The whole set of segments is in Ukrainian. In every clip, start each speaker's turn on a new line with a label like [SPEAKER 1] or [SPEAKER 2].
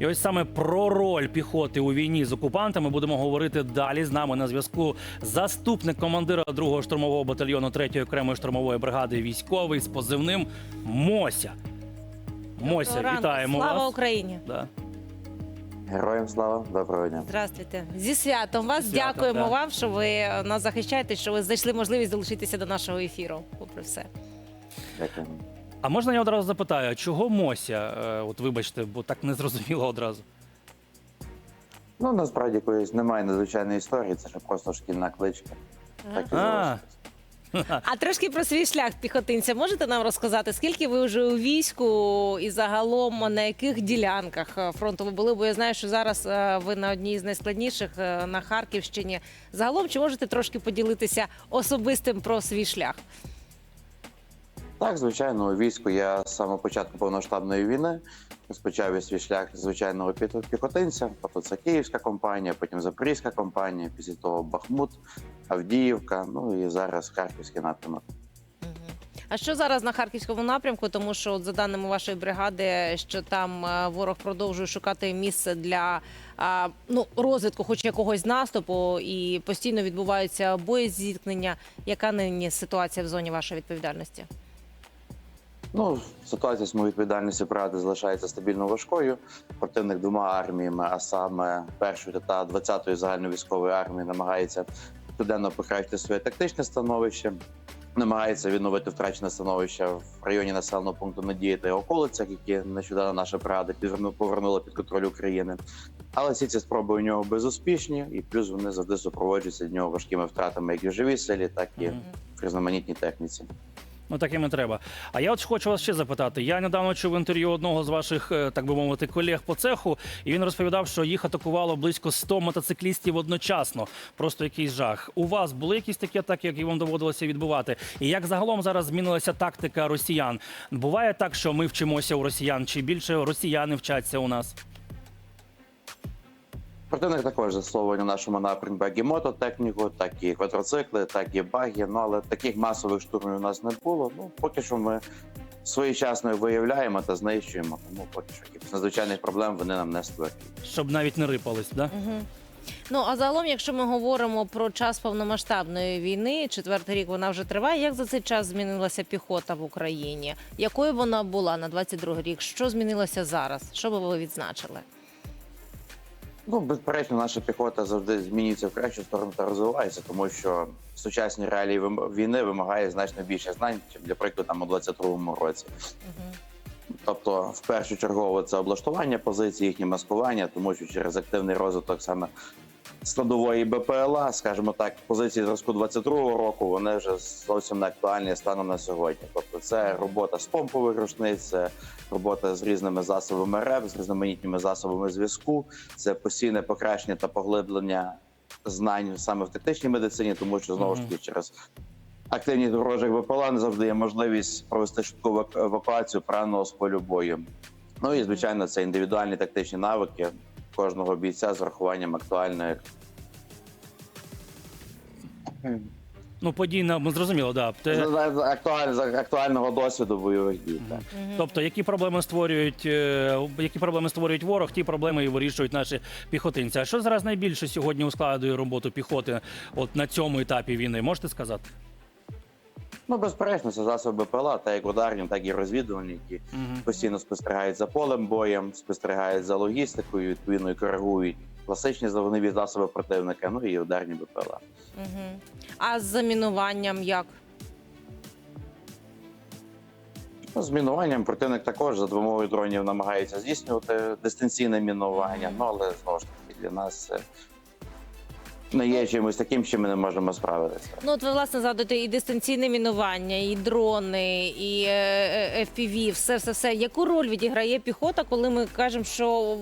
[SPEAKER 1] І ось саме про роль піхоти у війні з окупантами будемо говорити далі. З нами на зв'язку заступник командира 2-го штурмового батальйону 3-ї окремої штурмової бригади військовий з позивним Мося. Мося,
[SPEAKER 2] Доброго ранку.
[SPEAKER 1] вітаємо
[SPEAKER 2] Слава
[SPEAKER 1] вас.
[SPEAKER 2] Україні!
[SPEAKER 1] Да.
[SPEAKER 3] Героям слава, доброго дня.
[SPEAKER 2] Здравствуйте. Зі святом вас
[SPEAKER 1] Зі святом,
[SPEAKER 2] дякуємо
[SPEAKER 1] да.
[SPEAKER 2] вам, що ви нас захищаєте, що ви знайшли можливість долучитися до нашого ефіру. Попри все.
[SPEAKER 3] Дякую.
[SPEAKER 1] А можна я одразу запитаю, чого Мося? Е, От вибачте, бо так не зрозуміло одразу.
[SPEAKER 3] Ну насправді якоїсь немає надзвичайної історії, це ж просто шкільна кличка. Так і
[SPEAKER 1] А.
[SPEAKER 3] залишилось.
[SPEAKER 2] А трошки про свій шлях піхотинця можете нам розказати, скільки ви вже у війську і загалом на яких ділянках е, фронту ви були? Бо я знаю, що зараз е, ви на одній з найскладніших е, на Харківщині. Загалом, чи можете трошки поділитися особистим про свій шлях?
[SPEAKER 3] Так, звичайно, у війську я з самого початку повноштабної війни розпочав свій шлях звичайного пі- піхотинця. Тобто це Київська компанія, потім Запорізька компанія, після того Бахмут, Авдіївка, ну і зараз Харківський напрямок.
[SPEAKER 2] А що зараз на харківському напрямку? Тому що, от, за даними вашої бригади, що там е, ворог продовжує шукати місце для ну, розвитку, хоч якогось наступу, і постійно відбуваються боєзіткнення. Яка нині ситуація в зоні вашої відповідальності?
[SPEAKER 3] Ну, ситуація з моєю відповідальністю бригади залишається стабільно важкою. Противник двома арміями, а саме першою та 20-ї загальновійськової армії, намагається щоденно покращити своє тактичне становище, намагається відновити втрачене становище в районі населеного пункту Надії та околицях, які нещодавно наша бригада повернула під контроль України. Але всі ці спроби у нього безуспішні, і плюс вони завжди супроводжуються від нього важкими втратами як і в живій силі, так і в різноманітній техніці.
[SPEAKER 1] Ну таким і треба. А я от хочу вас ще запитати. Я недавно чув інтерв'ю одного з ваших, е, так би мовити, колег по цеху, і він розповідав, що їх атакувало близько 100 мотоциклістів одночасно. Просто якийсь жах. У вас були якісь такі атаки, які вам доводилося відбувати? І як загалом зараз змінилася тактика росіян? Буває так, що ми вчимося у росіян, чи більше росіяни вчаться у нас?
[SPEAKER 3] Противник також застосовує на нашому напрямку як і мототехніку, так і квадроцикли, так і баги. Ну але таких масових штурмів у нас не було. Ну поки що ми своєчасно виявляємо та знищуємо. Тому поки що якихось надзвичайних проблем вони нам не створюють.
[SPEAKER 1] Щоб навіть не рипались, да?
[SPEAKER 2] Угу. Ну а загалом, якщо ми говоримо про час повномасштабної війни, четвертий рік вона вже триває. Як за цей час змінилася піхота в Україні? Якою вона була на 22 рік? Що змінилося зараз? Що би ви відзначили?
[SPEAKER 3] Ну безперечно, наша піхота завжди змінюється в кращу сторону та розвивається, тому що сучасні реалії війни вимагає значно більше знань, ніж для прикладу там у 22-му році.
[SPEAKER 2] Угу.
[SPEAKER 3] Тобто, в першу чергу, це облаштування позицій, їхнє маскування, тому що через активний розвиток саме складової БПЛА, скажімо так, позиції зразку 22-го року, вони вже зовсім не актуальні станом на сьогодні. Тобто, це робота з помпових рушниць, це робота з різними засобами РЕП, з різноманітними засобами зв'язку, це постійне покращення та поглиблення знань саме в тактичній медицині, тому що знову ж таки через активність ворожих ВПЛА не завжди є можливість провести швидку евак- евакуацію пораненого з полю бою. Ну і звичайно, це індивідуальні тактичні навики кожного бійця з врахуванням актуальної.
[SPEAKER 1] Ну, подійна, ну, зрозуміло, да. Те-
[SPEAKER 3] Актуаль, актуального досвіду бойових дій. Так.
[SPEAKER 1] Тобто, які проблеми створюють, е, які проблеми створюють ворог, ті проблеми і вирішують наші піхотинці. А що зараз найбільше сьогодні ускладнює роботу піхоти от на цьому етапі війни? Можете сказати?
[SPEAKER 3] Ну, безперечно, це засоби БПЛА, так як ударні, так і розвідувальні, які
[SPEAKER 1] Мгм.
[SPEAKER 3] постійно спостерігають за полем боєм, спостерігають за логістикою, відповідно і коригують класичні вогневі засоби противника, ну і ударні БПЛА.
[SPEAKER 2] Угу. А з замінуванням як?
[SPEAKER 3] Ну, з мінуванням противник також за допомогою дронів намагається здійснювати дистанційне мінування. Ну але знову ж таки для нас не є чимось таким, що ми не можемо справитися.
[SPEAKER 2] Ну, от ви власне згадуєте і дистанційне мінування, і дрони, і е, е, FPV, все, все, все. Яку роль відіграє піхота, коли ми кажемо, що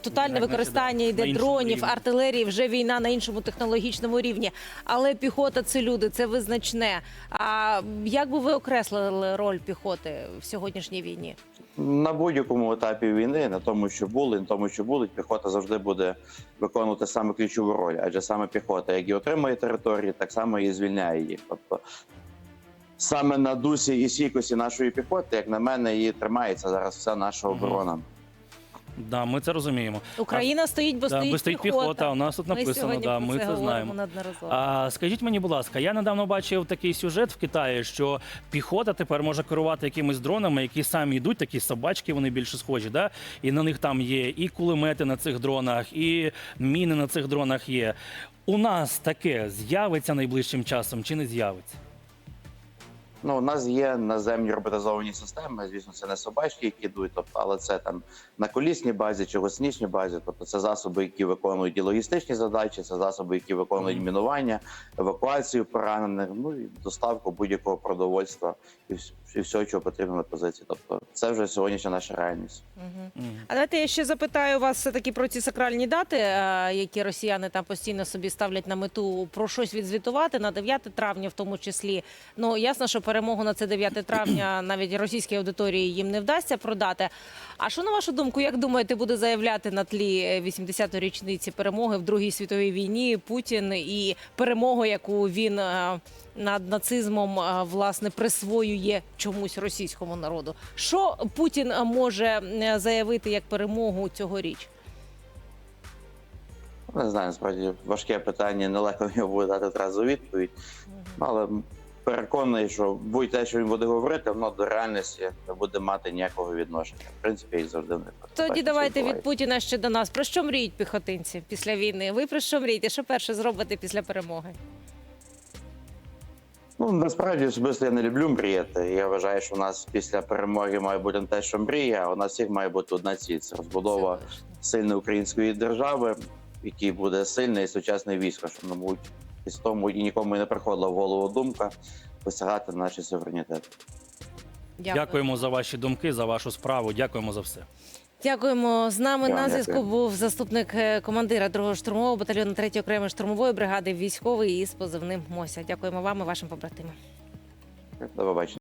[SPEAKER 2] тотальне використання йде дронів,
[SPEAKER 1] рівні.
[SPEAKER 2] артилерії, вже війна на іншому технологічному рівні. Але піхота це люди, це визначне. А як би ви окреслили роль піхоти в сьогоднішній війні?
[SPEAKER 3] На будь-якому етапі війни, на тому, що були, на тому, що будуть, піхота завжди буде виконувати саме ключову роль, адже саме піхота, як і отримує території, так само і звільняє їх. Тобто саме на дусі і стійкості нашої піхоти, як на мене, і тримається зараз вся наша оборона.
[SPEAKER 1] Да, ми це розуміємо.
[SPEAKER 2] Україна стоїть, бо
[SPEAKER 1] Да,
[SPEAKER 2] стоїть
[SPEAKER 1] стоїть
[SPEAKER 2] піхота.
[SPEAKER 1] піхота. У нас тут
[SPEAKER 2] Ми
[SPEAKER 1] написано, да, ми
[SPEAKER 2] це
[SPEAKER 1] це знаємо. А скажіть мені, будь ласка, я недавно бачив такий сюжет в Китаї, що піхота тепер може керувати якимись дронами, які самі йдуть, такі собачки, вони більше схожі, да? і на них там є і кулемети на цих дронах, і міни на цих дронах є. У нас таке з'явиться найближчим часом чи не з'явиться?
[SPEAKER 3] Ну, у нас є наземні роботизовані системи. Звісно, це не собачки, які йдуть, тобто, але це там на колісній базі чи гусеничній базі. Тобто, це засоби, які виконують і логістичні задачі, це засоби, які виконують мінування, евакуацію поранених, ну і доставку будь-якого продовольства і і всього, чого потрібно на позиції. Тобто, це вже сьогоднішня наша реальність.
[SPEAKER 2] Мгм. А давайте я ще запитаю вас все таки про ці сакральні дати, е, які росіяни там постійно собі ставлять на мету про щось відзвітувати на 9 травня, в тому числі. Ну ясно, що перемогу на це 9 травня навіть російській аудиторії їм не вдасться продати. А що на вашу думку, як думаєте, буде заявляти на тлі е, 80-ї річниці перемоги в Другій світовій війні Путін і перемогу, яку він е, над нацизмом е, власне присвоює чомусь російському народу? Що Путін е, може е, заявити як перемогу цьогоріч?
[SPEAKER 3] Не знаю, насправді важке питання, нелегко його буде дати одразу відповідь. Але переконаний, що будь-те, що він буде говорити, воно до реальності не буде мати ніякого відношення. В принципі, як завжди не
[SPEAKER 2] Тоді давайте від Путіна ще до нас. Про що мріють піхотинці після війни? Ви про що мрієте? Що перше зробите після перемоги?
[SPEAKER 3] Ну насправді особисто я не люблю мріяти. Я вважаю, що у нас після перемоги має бути не те, що мрія, а у нас всіх має бути одна ціль. Це розбудова сильної української держави, в якій буде сильне і сучасне військо, що мабуть із тому і нікому не приходила в голову думка посягати на наші суверенітет.
[SPEAKER 2] Дякую.
[SPEAKER 1] Дякуємо за ваші думки, за вашу справу. Дякуємо за все.
[SPEAKER 2] Дякуємо. З нами
[SPEAKER 3] Я
[SPEAKER 2] на зв'язку був заступник е, командира 2-го штурмового батальйону 3-ї окремої штурмової бригади військовий із позивним Мося. Дякуємо вам і вашим побратимам.
[SPEAKER 3] До побачення.